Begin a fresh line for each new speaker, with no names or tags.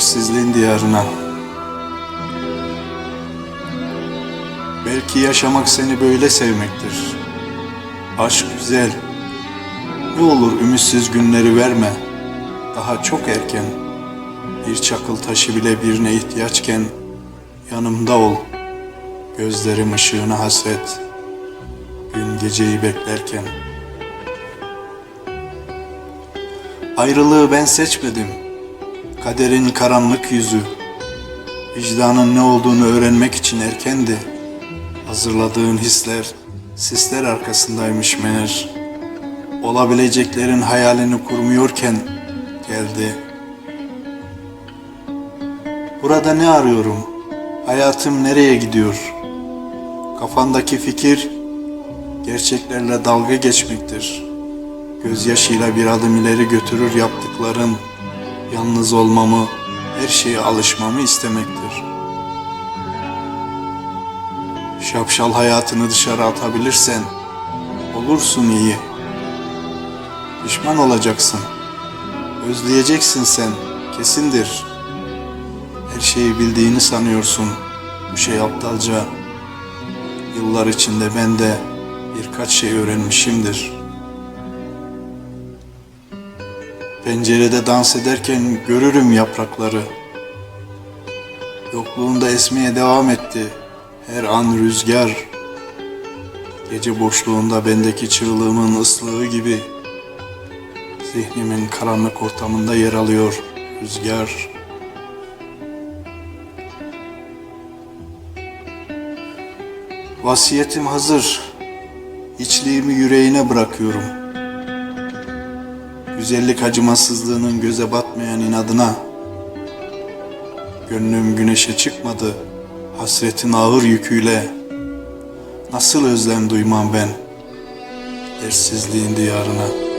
Ersizliğin diyarına. Belki yaşamak seni böyle sevmektir. Aşk güzel. Ne olur ümitsiz günleri verme. Daha çok erken. Bir çakıl taşı bile birine ihtiyaçken yanımda ol. Gözlerim ışığına hasret. Gün geceyi beklerken. Ayrılığı ben seçmedim. Kaderin karanlık yüzü. Vicdanın ne olduğunu öğrenmek için erkendi. Hazırladığın hisler sisler arkasındaymış meğer. Olabileceklerin hayalini kurmuyorken geldi. Burada ne arıyorum? Hayatım nereye gidiyor? Kafandaki fikir gerçeklerle dalga geçmektir. Gözyaşıyla bir adım ileri götürür yaptıkların. Yalnız olmamı, her şeye alışmamı istemektir. Şapşal hayatını dışarı atabilirsen olursun iyi. Pişman olacaksın. Özleyeceksin sen, kesindir. Her şeyi bildiğini sanıyorsun. Bu şey aptalca. Yıllar içinde ben de birkaç şey öğrenmişimdir. Pencerede dans ederken görürüm yaprakları. Yokluğunda esmeye devam etti her an rüzgar. Gece boşluğunda bendeki çığlığımın ıslığı gibi zihnimin karanlık ortamında yer alıyor rüzgar. Vasiyetim hazır. İçliğimi yüreğine bırakıyorum. Güzellik acımasızlığının göze batmayan inadına. Gönlüm güneşe çıkmadı hasretin ağır yüküyle. Nasıl özlem duymam ben ersizliğin diyarına.''